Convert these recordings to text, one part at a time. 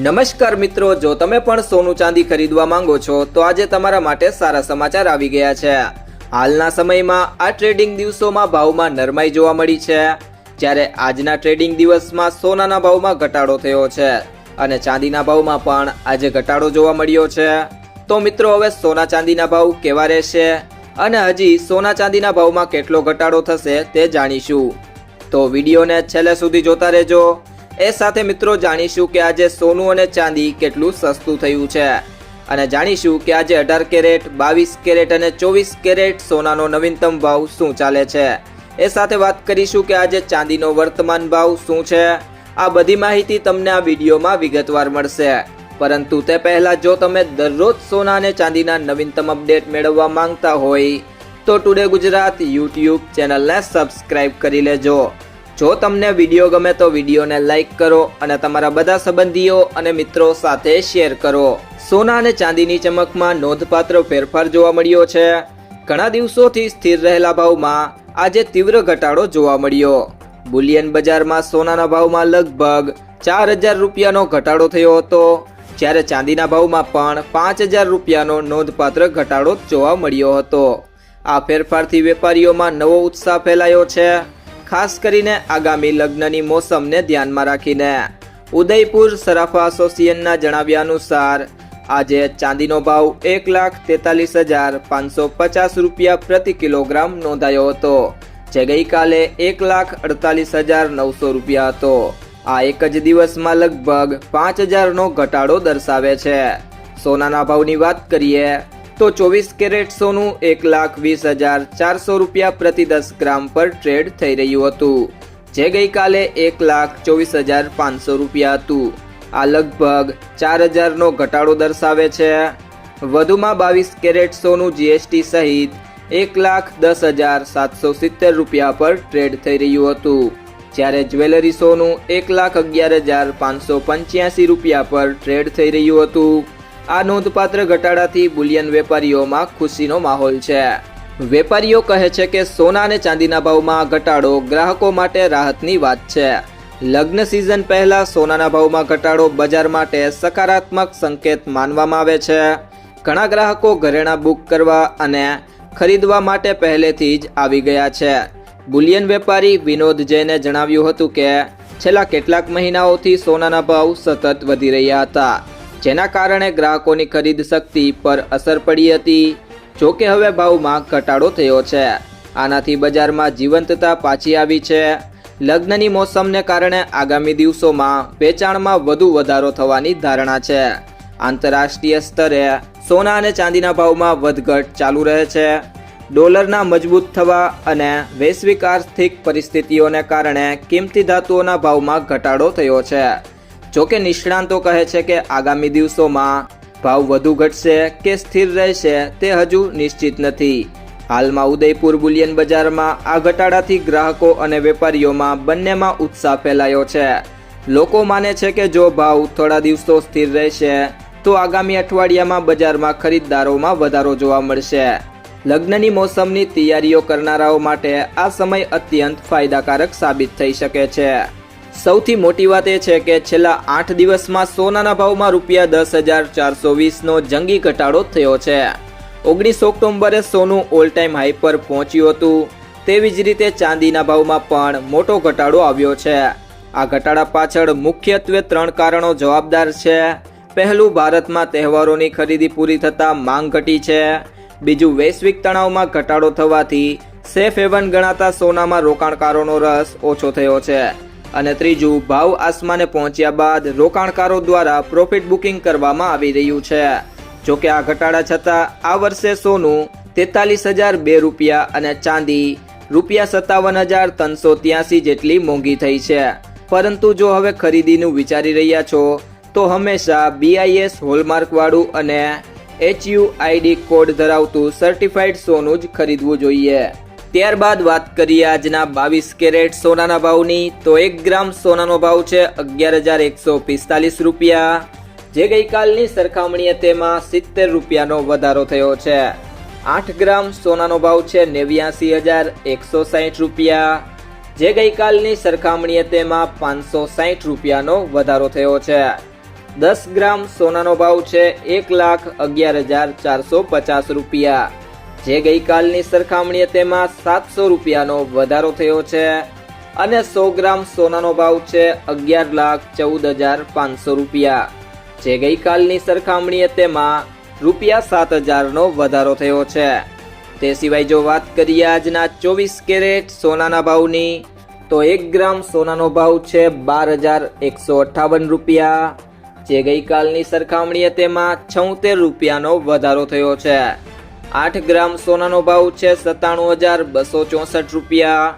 નમસ્કાર મિત્રો, જો તમે પણ સોનું ચાંદી ખરીદવા માંગો છો, તો આજે તમારા માટે સારા સમાચાર આવી ગયા છે. હાલના સમયમાં આ ટ્રેડિંગ દિવસોમાં ભાવમાં નરમાઈ જોવા મળી છે. જ્યારે આજના ટ્રેડિંગ દિવસમાં સોનાના ભાવમાં ઘટાડો થયો છે અને ચાંદીના ભાવમાં પણ આજે ઘટાડો જોવા મળ્યો છે. તો મિત્રો, હવે સોના ચાંદીના ભાવ કેવા રહેશે અને હજી સોના ચાંદીના ભાવમાં કેટલો ઘટાડો થશે તે જાણીશું. તો વિડીયોને છેલ્લે સુધી જોતા રહેજો. એ સાથે મિત્રો જાણીશું કે આજે સોનું અને ચાંદી કેટલું સસ્તું થયું છે. અને જાણીશું કે આજે અઢાર કેરેટ, બાવીસ કેરેટ અને ચોવીસ કેરેટ સોનાનો નવીનતમ ભાવ શું ચાલે છે. એ સાથે વાત કરીશું કે આજે ચાંદીનો વર્તમાન ભાવ શું છે. આ બધી માહિતી તમને આ વિડીયોમાં વિગતવાર મળશે. પરંતુ તે પહેલા જો તમે દરરોજ સોના અને ચાંદીના નવીનતમ અપડેટ મેળવવા માંગતા હોય, તો ટુડે ગુજરાત યુટ્યુબ ચેનલને સબસ્ક્રાઇબ કરી લેજો. જો તમને વીડિયો ગમે તો વિડીયોને લાઈક કરો અને તમારા બધા સંબંધીઓ અને મિત્રો સાથે શેર કરો. સોના અને ચાંદીની ચમકમાં નોંધપાત્ર ફેરફાર જોવા મળ્યો છે. ઘણા દિવસોથી સ્થિર રહેલા ભાવમાં આજે તીવ્ર ઘટાડો જોવા મળ્યો. બુલિયન બજારમાં સોનાના ભાવમાં લગભગ ચાર હજાર રૂપિયાનો ઘટાડો થયો હતો, જ્યારે ચાંદીના ભાવમાં પણ પાંચ હજાર રૂપિયાનો નોંધપાત્ર ઘટાડો જોવા મળ્યો હતો. આ ફેરફારથી વેપારીઓમાં નવો ઉત્સાહ ફેલાયો છે. ખાસ કરીને આગામી લગ્નની મોસમને ધ્યાનમાં રાખીને. ઉદયપુર સરાફા એસોસિએશનના જણાવ્યા અનુસાર, આજે ચાંદીનો ભાવ એક લાખ તેતાલીસ હજાર પાંચસો પચાસ રૂપિયા પ્રતિ કિલોગ્રામ નોંધાયો હતો, જે ગઈકાલે એક લાખ અડતાલીસ હજાર નવસો રૂપિયા હતો. આ એક જ દિવસમાં લગભગ પાંચ હજારનો ઘટાડો દર્શાવે છે. સોનાના ભાવની વાત કરીએ તો ચોવીસ કેરેટ સોનું, એક લાખ વીસ હજાર ચારસો રૂપિયા પ્રતિ દસ ગ્રામ પર ટ્રેડ થઈ રહ્યું હતું, જે ગઈકાલે એક લાખ ચોવીસ હજાર પાંચસો રૂપિયા હતું. આ લગભગ ચાર હજારનો ઘટાડો દર્શાવે છે. વધુમાં બાવીસ કેરેટ સોનું જીએસટી સહિત એક લાખ દસ હજાર સાતસો સિત્તેર રૂપિયા પર ટ્રેડ થઈ રહ્યું હતું, જ્યારે જ્વેલરી સોનું એક લાખ અગિયાર હજાર પાંચસો પંચ્યાસી રૂપિયા પર ટ્રેડ થઈ રહ્યું હતું. આ નોંધપાત્ર ઘટાડાથી બુલિયન વેપારીઓમાં ખુશીનો માહોલ છે. વેપારીઓ કહે છે કે સોના અને ચાંદીના ભાવમાં ઘટાડો ગ્રાહકો માટે રાહતની વાત છે. લગ્ન સિઝન પહેલા સોનાના ભાવમાં ઘટાડો બજાર માટે સકારાત્મક સંકેત માનવામાં આવે છે. ઘણા ગ્રાહકો ઘરેણાં બુક કરવા અને ખરીદવા માટે પહેલેથી જ આવી ગયા છે. બુલિયન વેપારી વિનોદ જૈને જણાવ્યું હતું કે, છેલ્લા કેટલાક મહિનાઓથી સોનાના ભાવ સતત વધી રહ્યા હતા. જેના કારણે ગ્રાહકોની ખરીદ શક્તિ પર અસર પડી હતી. જો કે હવે ભાવમાં ઘટાડો થયો છે. આનાથી બજારમાં જીવંતતા પાછી આવી છે. લગ્નની મોસમને કારણે આગામી દિવસોમાં વેચાણમાં વધુ વધારો થવાની ધારણા છે. આંતરરાષ્ટ્રીય સ્તરે સોના અને ચાંદીના ભાવમાં વધઘટ ચાલુ રહે છે. ડોલરના મજબૂત થવા અને વૈશ્વિક આર્થિક પરિસ્થિતિઓને કારણે કિંમતી ધાતુઓના ભાવમાં ઘટાડો થયો છે. જોકે નિષ્ણાંતો કહે છે કે આગામી દિવસોમાં ભાવ વધુ ઘટશે કે સ્થિર રહેશે તે હજુ નિશ્ચિત નથી. હાલમાં ઉદયપુર બુલિયન બજારમાં આ ઘટાડાથી ગ્રાહકો અને વેપારીઓમાં બંનેમાં ઉત્સાહ ફેલાયો છે. લોકો માને છે કે જો ભાવ થોડા દિવસો સ્થિર રહેશે, તો આગામી અઠવાડિયામાં બજારમાં ખરીદદારોમાં વધારો જોવા મળશે. લગ્નની મોસમની તૈયારીઓ કરનારાઓ માટે આ સમય અત્યંત ફાયદાકારક સાબિત થઈ શકે છે. સૌથી મોટી વાત એ છે કે છેલ્લા આઠ દિવસમાં સોનાના ભાવમાં રૂપિયા દસ હજાર ચારસો વીસનો જંગી ઘટાડો થયો છે. ઓગણીસ ઓક્ટોબરે સોનું ઓલ ટાઈમ હાઈ પર પહોંચ્યું હતું. તેવી જ રીતે ચાંદીના ભાવમાં પણ મોટો ઘટાડો આવ્યો છે. આ ઘટાડા પાછળ મુખ્યત્વે ત્રણ કારણો જવાબદાર છે. પહેલું, ભારતમાં તહેવારોની ખરીદી પૂરી થતાં માંગ ઘટી છે. બીજું, વૈશ્વિક તણાવમાં ઘટાડો થવાથી સેફ હેવન ગણાતા સોનામાં રોકાણકારોનો રસ ઓછો થયો છે. અને ત્રીજું, ભાવ આસમાને પહોંચ્યા બાદ રોકાણકારો દ્વારા પ્રોફિટ બુકિંગ કરવામાં આવી રહ્યું છે. જો કે આ ઘટાડા છતાં આ વર્ષે સોનું તેતાલીસ હજાર બે રૂપિયા અને ચાંદી રૂપિયા સત્તાવન હજાર ત્રણસો ત્યાસી જેટલી મોંઘી થઈ છે. પરંતુ જો હવે ખરીદીનું વિચારી રહ્યા છો, તો હંમેશા બીઆઈએસ હોલમાર્કવાળું અને એચયુ આઈડી કોડ ધરાવતું સર્ટિફાઈડ સોનું જ ખરીદવું જોઈએ. ત્યારબાદ વાત કરીએ આજના બાવીસ કેરેટ સોનાના ભાવની. તો એક ગ્રામ સોનાનો ભાવ છે અગિયાર હજાર એકસો પિસ્તાલીસ રૂપિયા. જે ગઈકાલની સરખામણીએ તેમાં સિત્તેર રૂપિયાનો વધારો થયો છે. આઠ ગ્રામ સોનાનો ભાવ છે નેવ્યાસી હજાર એકસો સાહીઠ રૂપિયા. જે ગઈકાલની સરખામણીએ તેમાં પાંચસો સાહીઠ રૂપિયાનો વધારો થયો છે. દસ ગ્રામ સોનાનો ભાવ છે એક લાખ અગિયાર હજાર ચારસો પચાસ રૂપિયા. જે ગઈકાલની સરખામણીએ તેમાં સાતસો રૂપિયાનો વધારો થયો છે અને સો ગ્રામ સોનાનો ભાવ છે અગિયાર લાખ ચૌદ હજાર પાંચસો રૂપિયા. જે ગઈકાલની સરખામણીએ તેમાં રૂપિયા સાત હજારનો વધારો થયો છે. તે સિવાય જો વાત કરીએ આજના ચોવીસ કેરેટ સોનાના ભાવની, તો એક ગ્રામ સોનાનો ભાવ છે બાર હજાર એકસો અઠ્ઠાવન રૂપિયા. જે ગઈકાલની સરખામણીએ તેમાં છોતેર રૂપિયાનો વધારો થયો છે. આઠ ગ્રામ સોનાનો ભાવ છે સત્તાણું હજાર બસો ચોસઠ રૂપિયા.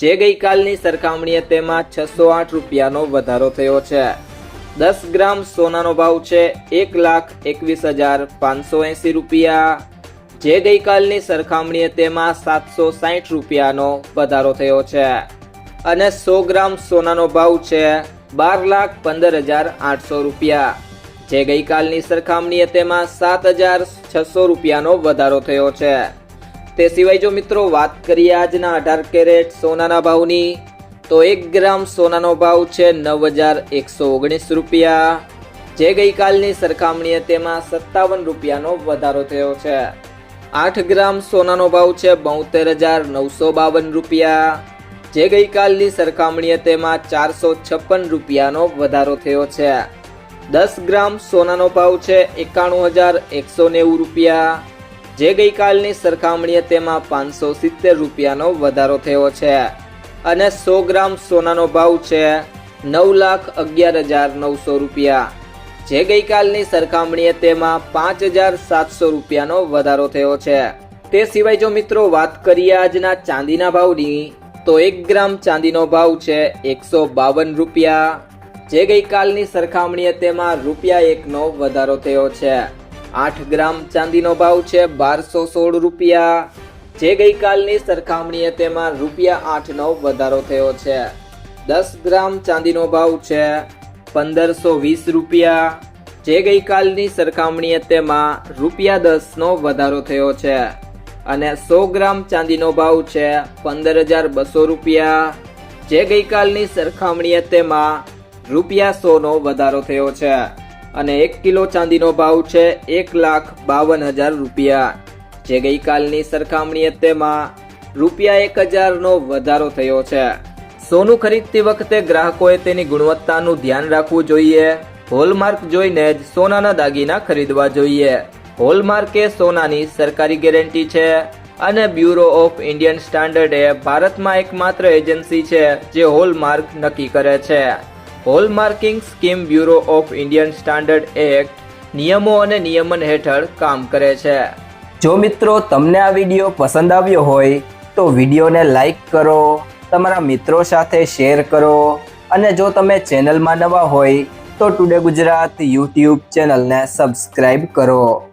જે ગઈકાલની સરખામણીએ તેમાં છસો આઠ રૂપિયાનો વધારો થયો છે. દસ ગ્રામ સોનાનો ભાવ છે એક લાખ એકવીસ હજાર પાંચસો એંસી રૂપિયા. જે ગઈકાલની સરખામણીએ તેમાં સાતસો સાઠ રૂપિયાનો વધારો થયો છે. અને સો ગ્રામ સોનાનો ભાવ છે બાર લાખ પંદર હજાર આઠસો રૂપિયા. જે ગઈકાલની સરખામણીએ તેમાં સાત હજાર છસો રૂપિયાનો વધારો થયો છે. તે સિવાય જો મિત્રો વાત કરીએ આજના અઢાર કેરેટ સોનાના ભાવની, તો એક ગ્રામ સોનાનો ભાવ છે નવ હજાર એકસો ઓગણીસ રૂપિયા. જે ગઈકાલની સરખામણીએ તેમાં સત્તાવન રૂપિયાનો વધારો થયો છે. આઠ ગ્રામ સોનાનો ભાવ છે બોતેર હજાર નવસો બાવન રૂપિયા. જે ગઈકાલની સરખામણીએ તેમાં ચારસો છપ્પન રૂપિયાનો વધારો થયો છે. દસ ગ્રામ સોનાનો ભાવ છે એકાણું હજાર એકસો નેવું રૂપિયા. જે ગઈકાલની સરખામણીએ તેમાં પાંચસો સિત્તેર રૂપિયાનો વધારો થયો છે અને સો ગ્રામ સોનાનો ભાવ છે નવ લાખ અગિયાર હજાર નવસો રૂપિયા. જે ગઈકાલની સરખામણીએ તેમાં પાંચ હજાર સાતસો રૂપિયાનો વધારો થયો છે. તે સિવાય જો મિત્રો વાત કરીએ આજના ચાંદીના ભાવની, તો એક ગ્રામ ચાંદીનો ભાવ છે એકસો બાવન રૂપિયા. જે ગઈકાલની સરખામણીએ તેમાં રૂપિયા એકનો વધારો થયો છે. આઠ ગ્રામ ચાંદીનો ભાવ છે બારસો સોળ રૂપિયા. જે ગઈકાલની સરખામણીએ તેમાં રૂપિયા આઠનો વધારો થયો છે. દસ ગ્રામ ચાંદીનો ભાવ છે પંદરસો વીસ રૂપિયા. જે ગઈકાલની સરખામણીએ તેમાં રૂપિયા દસનો વધારો થયો છે. અને સો ગ્રામ ચાંદીનો ભાવ છે પંદર હજાર બસો રૂપિયા. જે ગઈકાલની સરખામણીએ તેમાં રૂપિયા સોનો વધારો થયો છે અને એક કિલો ચાંદીનો ભાવ છે એક લાખ બાવન હજાર રૂપિયા. જે ગઈકાલની સરખામણીએ તેમાં રૂપિયા એક હજારનો વધારો થયો છે. સોનું ખરીદતી વખતે ગ્રાહકોએ તેની ગુણવત્તાનું ધ્યાન રાખવું જોઈએ. હોલમાર્ક જોઈને જ સોનાના દાગીના ખરીદવા જોઈએ. હોલમાર્ક સોનાની સરકારી ગેરંટી છે અને બ્યુરો ઓફ ઇન્ડિયન સ્ટાન્ડર્ડ એ ભારતમાં એકમાત્ર એજન્સી છે જે હોલમાર્ક નક્કી કરે છે. Hallmarking scheme bureau of Indian standard act નિયમો અને નિયમન હેઠળ કામ કરે છે. જો મિત્રો તમને આ વીડિયો પસંદ આવ્યો હોય, તો વિડીયોને લાઈક કરો, તમારા મિત્રો સાથે શેર કરો અને જો તમે ચેનલમાં નવા હોય, તો ટુડે ગુજરાત યુટ્યુબ ચેનલને સબસ્ક્રાઈબ કરો.